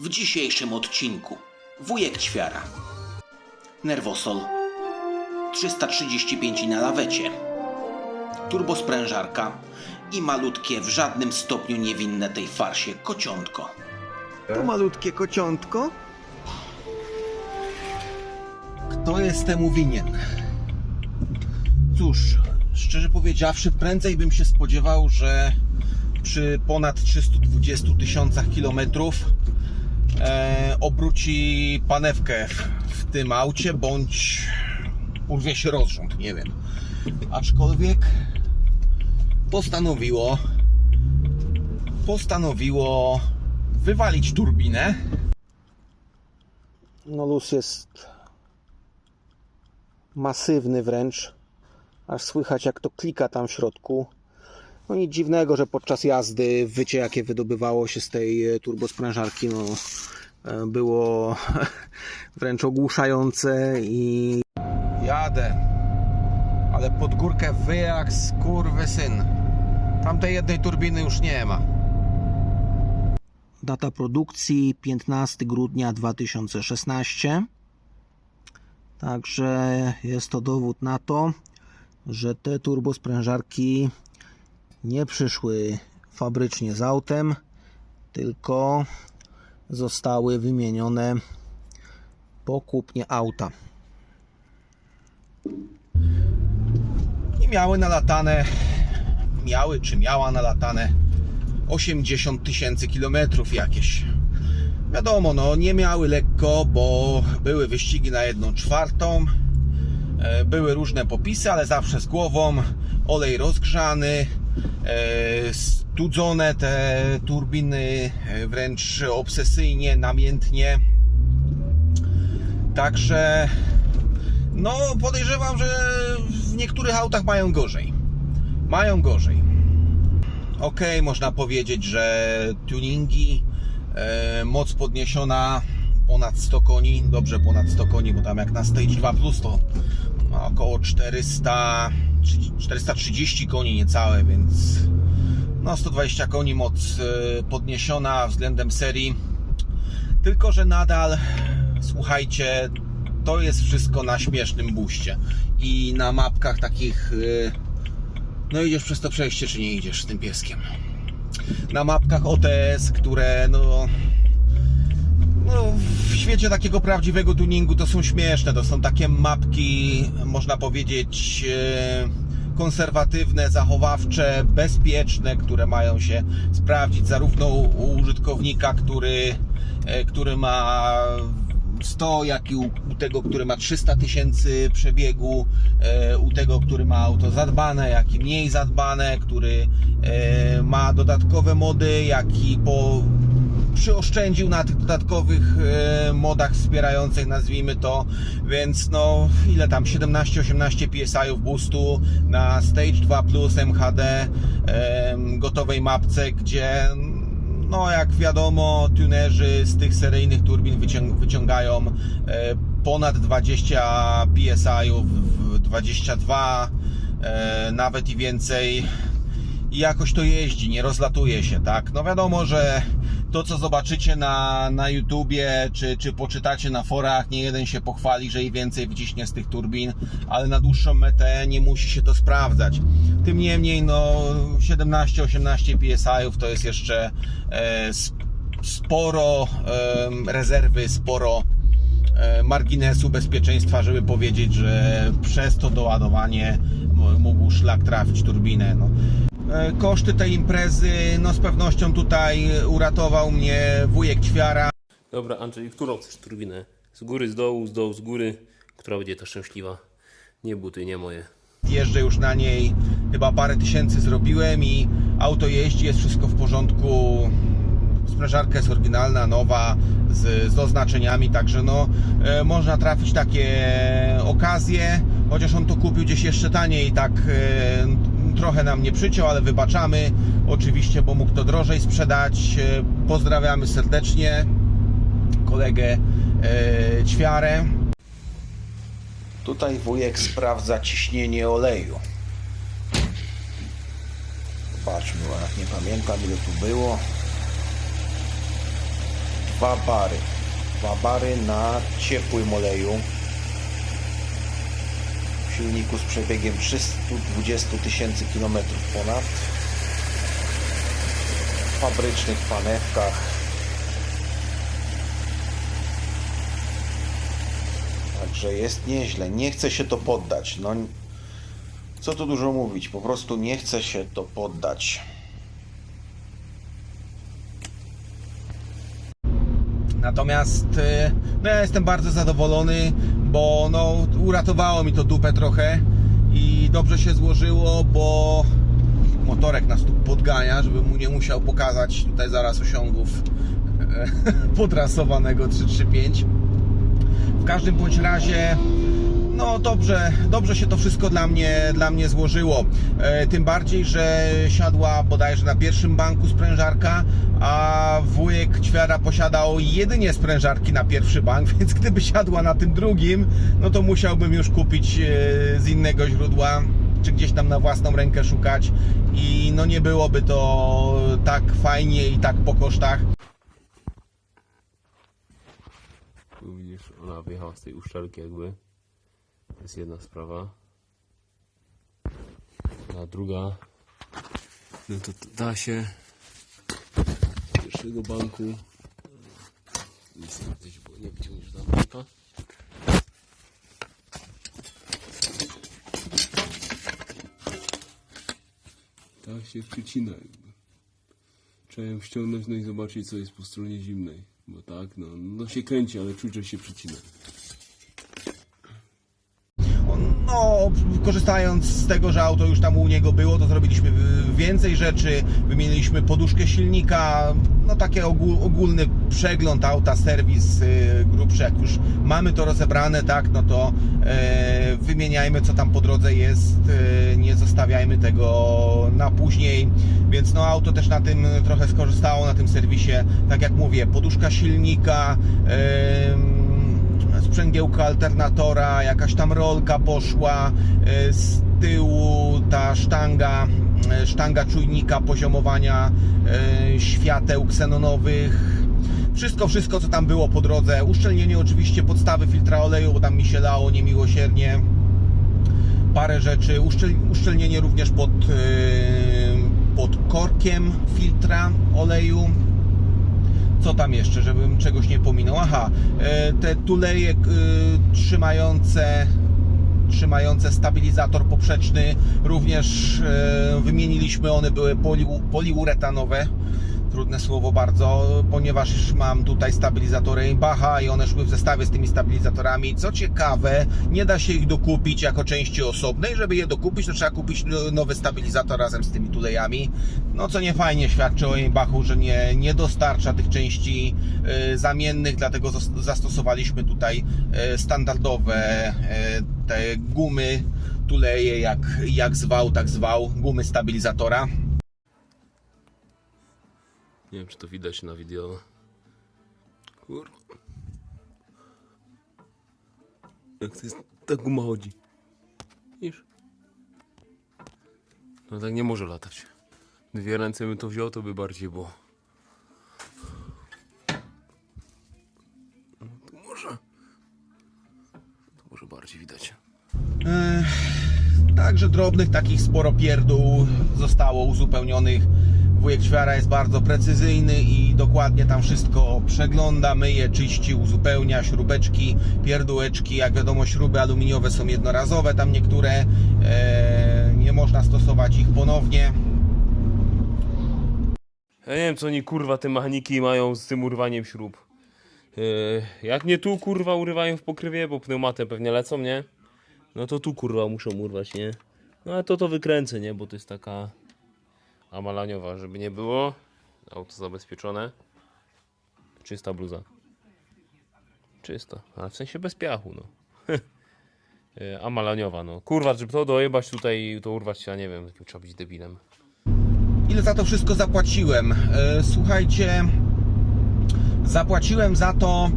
W dzisiejszym odcinku wujek ćwiara. Nerwosol 335 na lawecie. Turbosprężarka i malutkie w żadnym stopniu niewinne tej farsie kociątko. To malutkie kociątko. Kto jest temu winien? Cóż, szczerze powiedziawszy, prędzej bym się spodziewał, że przy ponad 320 tysiącach kilometrów e, obróci panewkę w, w tym aucie, bądź urwie się rozrząd, nie wiem. Aczkolwiek postanowiło postanowiło wywalić turbinę. No luz jest masywny wręcz. Aż słychać jak to klika tam w środku. No nic dziwnego, że podczas jazdy wycie jakie wydobywało się z tej e, turbosprężarki no, e, było wręcz ogłuszające i... Jadę, ale pod górkę wy jak syn. Tamtej jednej turbiny już nie ma. Data produkcji 15 grudnia 2016. Także jest to dowód na to, że te turbosprężarki nie przyszły fabrycznie z autem, tylko zostały wymienione po kupnie auta. I miały nalatane, miały czy miała nalatane 80 tysięcy kilometrów jakieś. Wiadomo, no nie miały lekko, bo były wyścigi na jedną czwartą, e, były różne popisy, ale zawsze z głową, olej rozgrzany, studzone te turbiny e, wręcz obsesyjnie, namiętnie. Także no podejrzewam, że w niektórych autach mają gorzej. Mają gorzej. Ok, można powiedzieć, że tuningi, e, moc podniesiona ponad 100 koni, dobrze ponad 100 koni, bo tam jak na Stage 2 Plus to około 400, 430 koni niecałe, więc no 120 koni moc e, podniesiona względem serii. Tylko, że nadal, słuchajcie, to jest wszystko na śmiesznym buście i na mapkach takich e, no idziesz przez to przejście, czy nie idziesz z tym pieskiem? Na mapkach OTS, które no, no w świecie takiego prawdziwego tuningu to są śmieszne. To są takie mapki, można powiedzieć, e, konserwatywne, zachowawcze, bezpieczne, które mają się sprawdzić zarówno u użytkownika, który, e, który ma 100, jak i u, tego, który ma 300 tysięcy przebiegu, e, u tego, który ma auto zadbane, jak i mniej zadbane, który ma dodatkowe mody, jak i po przyoszczędził na tych dodatkowych e, modach wspierających, nazwijmy to, więc no ile tam 17-18 PSI boostu na Stage 2 Plus MHD e, gotowej mapce, gdzie no jak wiadomo, tunerzy z tych seryjnych turbin wycią- wyciągają e, ponad 20 PSI, 22, e, nawet i więcej. I jakoś to jeździ, nie rozlatuje się, tak? No wiadomo, że to co zobaczycie na, na YouTubie, czy, czy poczytacie na forach, nie jeden się pochwali, że i więcej wyciśnie z tych turbin, ale na dłuższą metę nie musi się to sprawdzać. Tym niemniej, no 17-18 PSI to jest jeszcze e, sp- sporo e, rezerwy, sporo marginesu bezpieczeństwa, żeby powiedzieć, że przez to doładowanie mógł szlak trafić turbinę. No. E, Koszty tej imprezy, no z pewnością tutaj uratował mnie wujek Ćwiara. Dobra, Andrzej, którą chcesz turbinę? Z góry, z dołu, z dołu, z góry? Która będzie ta szczęśliwa? Nie buty, nie moje. Jeżdżę już na niej, chyba parę tysięcy zrobiłem i auto jeździ, jest wszystko w porządku. Sprężarka jest oryginalna, nowa, z, z oznaczeniami, także no e, można trafić takie okazje, chociaż on to kupił gdzieś jeszcze taniej tak e, trochę nam nie przyciął, ale wybaczamy oczywiście, bo mógł to drożej sprzedać. E, pozdrawiamy serdecznie kolegę e, Ćwiarę. Tutaj wujek sprawdza ciśnienie oleju. Patrzmy, nie pamiętam ile tu było. dwa bary. Dwa bary na ciepłym oleju. Silniku z przebiegiem 320 tysięcy kilometrów ponad. W fabrycznych panewkach. Także jest nieźle. Nie chce się to poddać. No, co tu dużo mówić, po prostu nie chce się to poddać. Natomiast y, no ja jestem bardzo zadowolony, bo no, uratowało mi to dupę trochę i dobrze się złożyło, bo motorek nas tu podgania, żeby mu nie musiał pokazać tutaj zaraz osiągów e, podrasowanego 335. W każdym bądź razie no dobrze, dobrze się to wszystko dla mnie, dla mnie złożyło. E, tym bardziej, że siadła bodajże na pierwszym banku sprężarka, a wujek Ćwiara posiadał jedynie sprężarki na pierwszy bank, więc gdyby siadła na tym drugim, no to musiałbym już kupić e, z innego źródła, czy gdzieś tam na własną rękę szukać i no nie byłoby to tak fajnie i tak po kosztach. Tu widzisz, ona wyjechała z tej uszczelki jakby. To jest jedna sprawa. A druga, no to to da się z pierwszego banku. Nic gdzieś, bo nie wyciągniesz tam banka. Tak się przycina jakby. Trzeba ją ściągnąć no i zobaczyć co jest po stronie zimnej. Bo tak, no, no się kręci, ale czuć, że się przycina. No, korzystając z tego, że auto już tam u niego było, to zrobiliśmy więcej rzeczy. Wymieniliśmy poduszkę silnika, no taki ogól, ogólny przegląd auta, serwis y, grubszy. Jak już mamy to rozebrane, tak, no to e, wymieniajmy co tam po drodze jest, e, nie zostawiajmy tego na później. Więc no auto też na tym trochę skorzystało, na tym serwisie. Tak jak mówię, poduszka silnika, em, sprzęgiełka alternatora, jakaś tam rolka poszła, e, z tyłu ta sztanga, e, sztanga czujnika poziomowania e, świateł ksenonowych. Wszystko, wszystko co tam było po drodze. Uszczelnienie oczywiście podstawy filtra oleju, bo tam mi się lało niemiłosiernie. Parę rzeczy. Uszczel, uszczelnienie również pod, pod korkiem filtra oleju co tam jeszcze, żebym czegoś nie pominął? Aha, e, te tuleje e, trzymające trzymające stabilizator poprzeczny również e, wymieniliśmy, one były poli, poliuretanowe trudne słowo bardzo, ponieważ mam tutaj stabilizatory Einbacha i one szły w zestawie z tymi stabilizatorami. Co ciekawe, nie da się ich dokupić jako części osobnej. Żeby je dokupić, to trzeba kupić nowy stabilizator razem z tymi tulejami. No co nie fajnie świadczy o Einbachu, że nie, nie dostarcza tych części y, zamiennych, dlatego zas- zastosowaliśmy tutaj y, standardowe y, te gumy, tuleje, jak, jak zwał, tak zwał, gumy stabilizatora. Nie wiem, czy to widać na wideo. Kurwa. Jak to jest, ta guma chodzi. Widzisz? No tak nie może latać. Dwie ręce bym to wziął, to by bardziej było. No, tu może. Tu może bardziej widać. Także drobnych takich sporo pierdół zostało uzupełnionych. Wujek Ćwiara jest bardzo precyzyjny i dokładnie tam wszystko przegląda, myje, czyści, uzupełnia, śrubeczki, pierdółeczki. Jak wiadomo, śruby aluminiowe są jednorazowe, tam niektóre e, nie można stosować ich ponownie. Ja nie wiem, co oni kurwa te mechaniki mają z tym urwaniem śrub. Yy, jak nie tu kurwa urywają w pokrywie, bo pneumatem pewnie lecą, nie? No to tu kurwa muszą urwać, nie? No ale to to wykręcę, nie? Bo to jest taka amalaniowa, żeby nie było. Auto zabezpieczone. Czysta bluza. Czysta, ale w sensie bez piachu, no. Yy, Amalaniowa, no. Kurwa, żeby to dojebać tutaj, to urwać się, ja nie wiem, trzeba być debilem. Ile za to wszystko zapłaciłem? E, Słuchajcie, zapłaciłem za to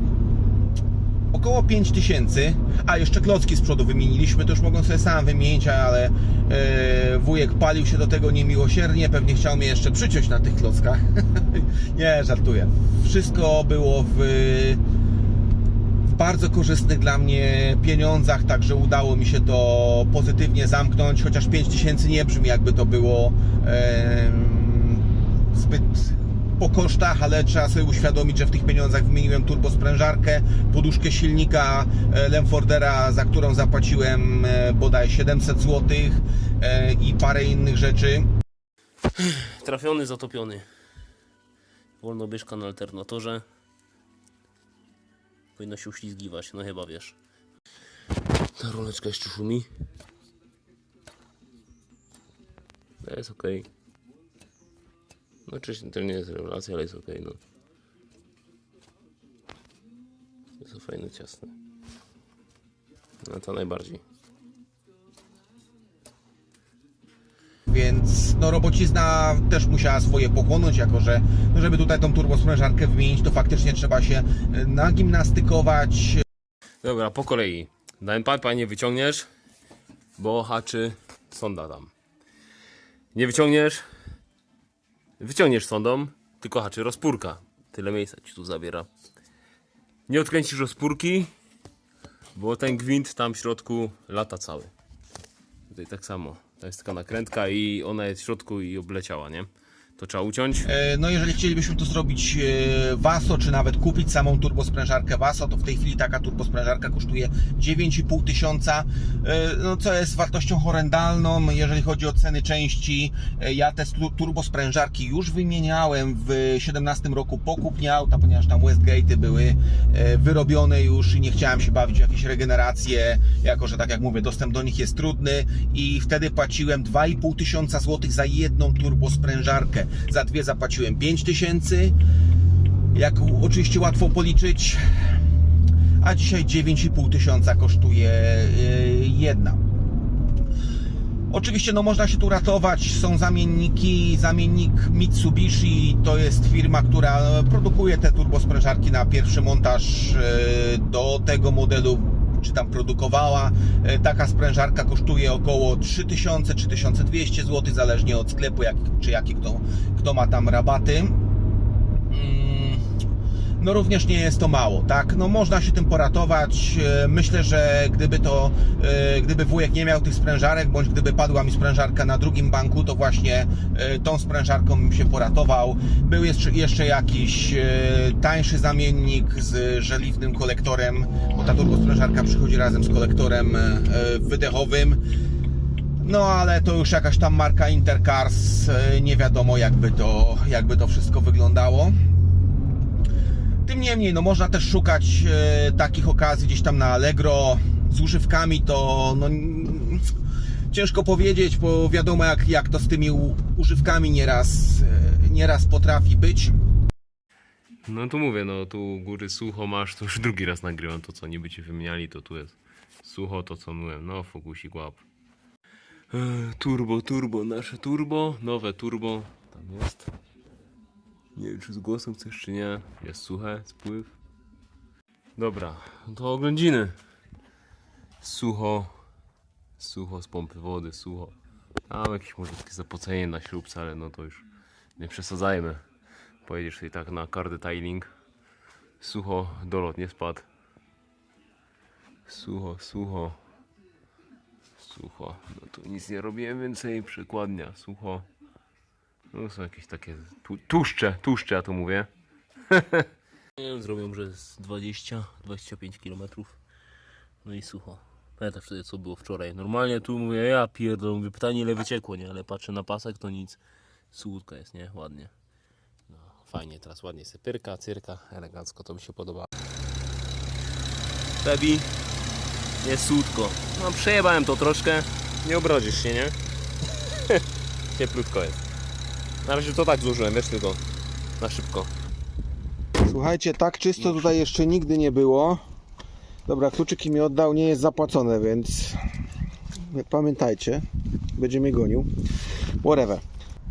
około 5000, a jeszcze klocki z przodu wymieniliśmy, to już mogą sobie sam wymienić, ale e, wujek palił się do tego niemiłosiernie, pewnie chciał mnie jeszcze przyciąć na tych klockach. Nie, żartuję. Wszystko było w, w bardzo korzystnych dla mnie pieniądzach, także udało mi się to pozytywnie zamknąć, chociaż 5000 nie brzmi jakby to było em, zbyt po kosztach, ale trzeba sobie uświadomić, że w tych pieniądzach wymieniłem turbosprężarkę, poduszkę silnika e, Lemfordera, za którą zapłaciłem e, bodaj 700 zł e, i parę innych rzeczy. Trafiony, zatopiony. Wolnobieżka na alternatorze. Powinno się uślizgiwać, no chyba wiesz. Ta roleczka jeszcze szumi. No jest ok. No oczywiście to nie jest rewelacja, ale jest ok, no. Jest to fajne, ciasne. No to najbardziej. Więc no robocizna też musiała swoje pochłonąć, jako że no, żeby tutaj tą turbosprężarkę wymienić, to faktycznie trzeba się e, nagimnastykować, Dobra, po kolei. Pipa nie wyciągniesz, bo haczy sonda tam. Nie wyciągniesz, wyciągniesz sondą, tylko haczy rozpórka. Tyle miejsca ci tu zabiera. Nie odkręcisz rozpórki, bo ten gwint tam w środku lata cały. Tutaj tak samo. To jest taka nakrętka i ona jest w środku i obleciała, nie? To trzeba uciąć. E, No jeżeli chcielibyśmy to zrobić e, Vaso, czy nawet kupić samą turbosprężarkę Vaso, to w tej chwili taka turbosprężarka kosztuje 9,5 tysiąca, e, no co jest wartością horrendalną, jeżeli chodzi o ceny części. E, Ja te turbosprężarki już wymieniałem w 2017 roku po kupnie auta, ponieważ tam Westgate'y były e, wyrobione już i nie chciałem się bawić w jakieś regeneracje, jako że tak jak mówię, dostęp do nich jest trudny i wtedy płaciłem 2,5 tysiąca złotych za jedną turbosprężarkę. Za dwie zapłaciłem 5 tysięcy, jak oczywiście łatwo policzyć, a dzisiaj 9,5 tysiąca kosztuje yy, jedna. Oczywiście no można się tu ratować, są zamienniki, zamiennik Mitsubishi to jest firma, która produkuje te turbosprężarki na pierwszy montaż e, do tego modelu czy tam produkowała. E, Taka sprężarka kosztuje około 3000-3200 zł, zależnie od sklepu, jak, czy jaki kto, kto ma tam rabaty. No również nie jest to mało, tak? No można się tym poratować. E, Myślę, że gdyby to, e, gdyby wujek nie miał tych sprężarek, bądź gdyby padła mi sprężarka na drugim banku, to właśnie e, tą sprężarką bym się poratował. Był jeszcze, jakiś tańszy zamiennik z żeliwnym kolektorem, bo ta turbosprężarka przychodzi razem z kolektorem wydechowym. No ale to już jakaś tam marka Intercars, nie wiadomo jakby to, jakby to wszystko wyglądało. Tym niemniej, no można też szukać e, takich okazji gdzieś tam na Allegro z używkami, to no, ciężko powiedzieć, bo wiadomo jak, jak to z tymi u, używkami nieraz, e, nieraz potrafi być. No tu mówię, no tu góry sucho masz, to już drugi raz nagrywam to co niby ci wymieniali, to tu jest sucho to co mówiłem, no fokusik łap. E, Turbo, turbo, nasze turbo, nowe turbo, tam jest. Nie wiem czy z głosem chcesz czy nie, jest suche, spływ. Dobra, to oględziny. Sucho, sucho z pompy wody, sucho. Tam jakieś może takie zapocenie na śrubce, ale no to już nie przesadzajmy. Pojedziesz sobie tak na car detailing. Sucho, dolot nie spadł. Sucho, sucho. Sucho. No tu nic nie robiłem więcej. Przykładnia, sucho. No są jakieś takie tu, tłuszcze, tłuszcze ja to mówię. zrobią, że z 20-25 km. No i sucho. Pamiętasz wtedy co było wczoraj. Normalnie tu mówię, ja pierdolę, mówię, pytanie ile wyciekło, nie? Ale patrzę na pasek, to nic. Słódka jest, nie? Ładnie. No, fajnie, teraz ładnie sobie pyrka, cyrka, elegancko, to mi się podoba. Baby, jest słódko. No przejebałem to troszkę, nie obrodzisz się, nie? Cieplutko jest. Na razie to tak złożyłem, wiesz, tylko na szybko. Słuchajcie, tak czysto tutaj jeszcze nigdy nie było. Dobra, kluczyki mi oddał, nie jest zapłacone, więc pamiętajcie, będzie mnie gonił. Whatever.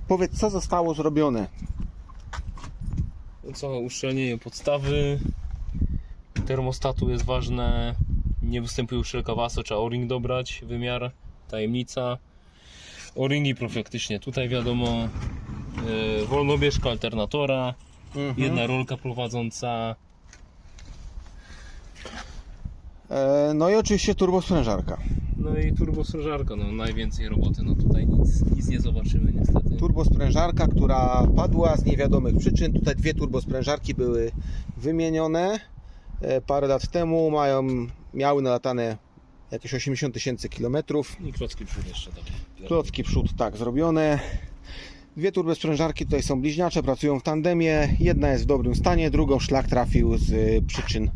Powiedz, co zostało zrobione? No co, uszczelnienie podstawy, termostatu jest ważne, nie występują szelkawaso, trzeba o-ring dobrać, wymiar, tajemnica. O-ringi profilaktycznie, tutaj wiadomo, wolnobieżka alternatora, jedna rolka prowadząca, E, no i oczywiście turbosprężarka. no i turbosprężarka, no najwięcej roboty, no tutaj nic, nic nie zobaczymy niestety. Turbosprężarka, która padła z niewiadomych przyczyn. Tutaj dwie turbosprężarki były wymienione e, parę lat temu. Mają, miały nalatane jakieś 80 tysięcy kilometrów. I klocki przód jeszcze takie. Klocki przód tak zrobione. Dwie turbosprężarki tutaj są bliźniacze, pracują w tandemie. Jedna jest w dobrym stanie, drugą szlak trafił z y, przyczyn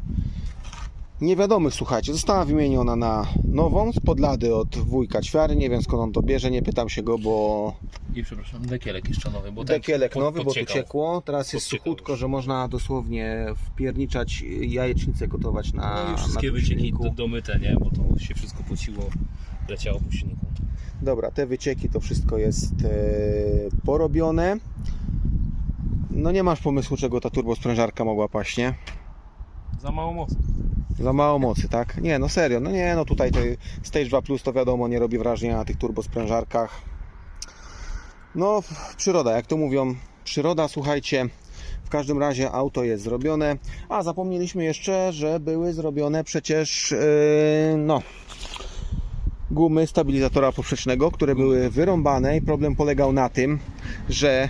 niewiadomych. Słuchajcie, została wymieniona na nową z podlady od wujka ćwiary. Nie wiem skąd on to bierze, nie pytam się go, bo I przepraszam, dekielek jeszcze nowy, bo dekielek pod- nowy, bo tu podciekał. ciekło. Teraz jest Podciekał suchutko, już. że można dosłownie wpierniczać jajecznicę gotować na, No i na wszystkie tym wycieki domyte, nie? Bo to się wszystko pociło, leciało po silniku. Dobra, te wycieki to wszystko jest e, porobione. No nie masz pomysłu, czego ta turbosprężarka mogła paść, nie? Za mało mocy. Za mało mocy, tak? Nie, no serio, no nie, no tutaj to Stage 2 Plus to wiadomo, nie robi wrażenia na tych turbosprężarkach. No, przyroda, jak to mówią, przyroda, słuchajcie, w każdym razie auto jest zrobione. A, zapomnieliśmy jeszcze, że były zrobione przecież, yy, no, gumy stabilizatora poprzecznego, które były wyrąbane i problem polegał na tym, że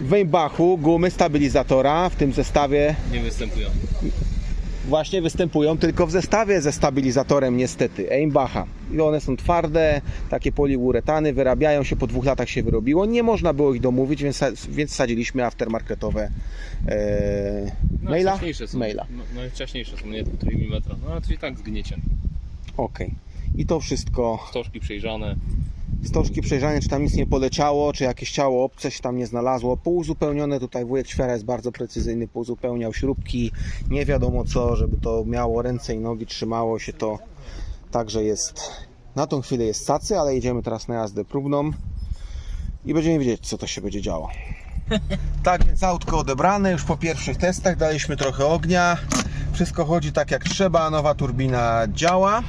w Weinbachu gumy stabilizatora w tym zestawie Nie występują. właśnie występują tylko w zestawie ze stabilizatorem niestety Eimbacha. I one są twarde, takie poliuretany, wyrabiają się, po dwóch latach się wyrobiło. Nie można było ich domówić, więc, więc sadziliśmy aftermarketowe e, maila. Najwcześniejsze są. maila. No, najwcześniejsze są, nie 1,5 mm. No ale to i tak zgniecie. Okej. I to wszystko, Stożki przejrzane. stożki przejrzane, czy tam nic nie poleciało, czy jakieś ciało obce się tam nie znalazło. Pouzupełnione tutaj wujek Świara jest bardzo precyzyjny, pouzupełniał śrubki, nie wiadomo co, żeby to miało ręce i nogi, trzymało się to. Także jest, na tą chwilę jest cacy, ale jedziemy teraz na jazdę próbną i będziemy wiedzieć, co to się będzie działo. Tak więc autko odebrane już po pierwszych testach, daliśmy trochę ognia, wszystko chodzi tak jak trzeba, nowa turbina działa.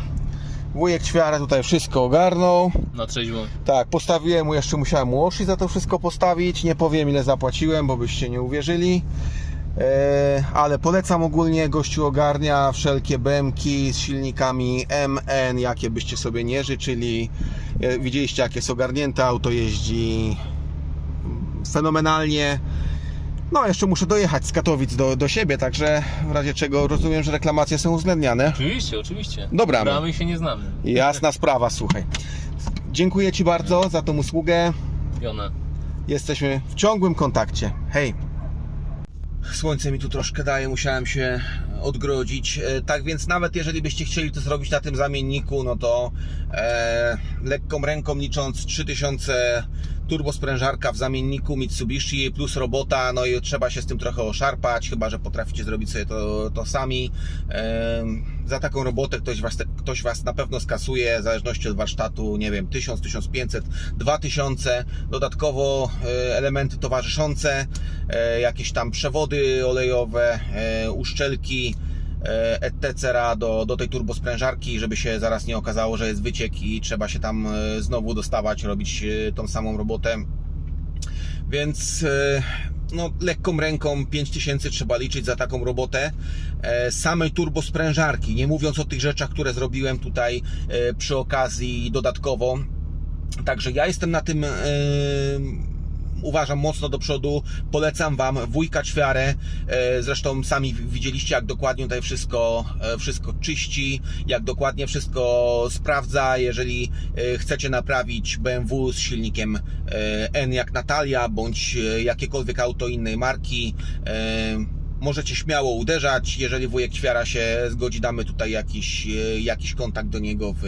Wujek Ćwiara tutaj wszystko ogarnął. Na trzeźwo. Tak, postawiłem mu, jeszcze musiałem mu oszy za to wszystko postawić. Nie powiem ile zapłaciłem, bo byście nie uwierzyli. E, ale polecam ogólnie, gościu ogarnia wszelkie BMki z silnikami MN, jakie byście sobie nie życzyli. E, widzieliście jak jest ogarnięte, auto jeździ fenomenalnie. No, jeszcze muszę dojechać z Katowic do, do siebie, także w razie czego rozumiem, że reklamacje są uwzględniane. Oczywiście, oczywiście. Dobra, my. Bramy się nie znamy. Jasna sprawa, słuchaj. Dziękuję Ci bardzo za tą usługę. Piona. Jesteśmy w ciągłym kontakcie. Hej. Słońce mi tu troszkę daje, musiałem się odgrodzić. E, Tak więc nawet jeżeli byście chcieli to zrobić na tym zamienniku, no to e, lekką ręką licząc 3000 turbosprężarka w zamienniku Mitsubishi plus robota, no i trzeba się z tym trochę oszarpać, chyba że potraficie zrobić sobie to, to sami. Za taką robotę ktoś was, ktoś was na pewno skasuje, w zależności od warsztatu, nie wiem, 1000, 1500, 2000. Dodatkowo e, elementy towarzyszące, e, jakieś tam przewody olejowe, e, uszczelki, etc. Do, do tej turbosprężarki, żeby się zaraz nie okazało, że jest wyciek i trzeba się tam e, znowu dostawać, robić e, tą samą robotę. Więc e, no, lekką ręką 5000 trzeba liczyć za taką robotę e, samej turbosprężarki, nie mówiąc o tych rzeczach, które zrobiłem tutaj e, przy okazji dodatkowo. Także ja jestem na tym, e, uważam, mocno do przodu. Polecam Wam wujka ćwiarę. E, Zresztą sami widzieliście, jak dokładnie tutaj wszystko, e, wszystko czyści, jak dokładnie wszystko sprawdza. Jeżeli e, chcecie naprawić BMW z silnikiem N jak Natalia, bądź jakiekolwiek auto innej marki, możecie śmiało uderzać. Jeżeli wujek ćwiara się zgodzi, damy tutaj jakiś, jakiś kontakt do niego w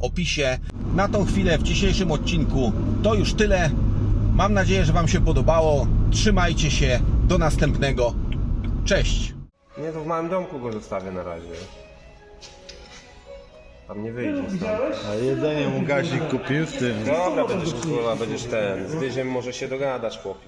opisie. Na tą chwilę w dzisiejszym odcinku to już tyle. Mam nadzieję, że Wam się podobało. Trzymajcie się. Do następnego. Cześć. Nie, to w małym domku go zostawię na razie. Tam nie wyjdzie stąd. A jedzenie mu Gazik kupił z tym. Dobra, będziesz kurwa, będziesz ten. Z dyziem może się dogadać, chłopie.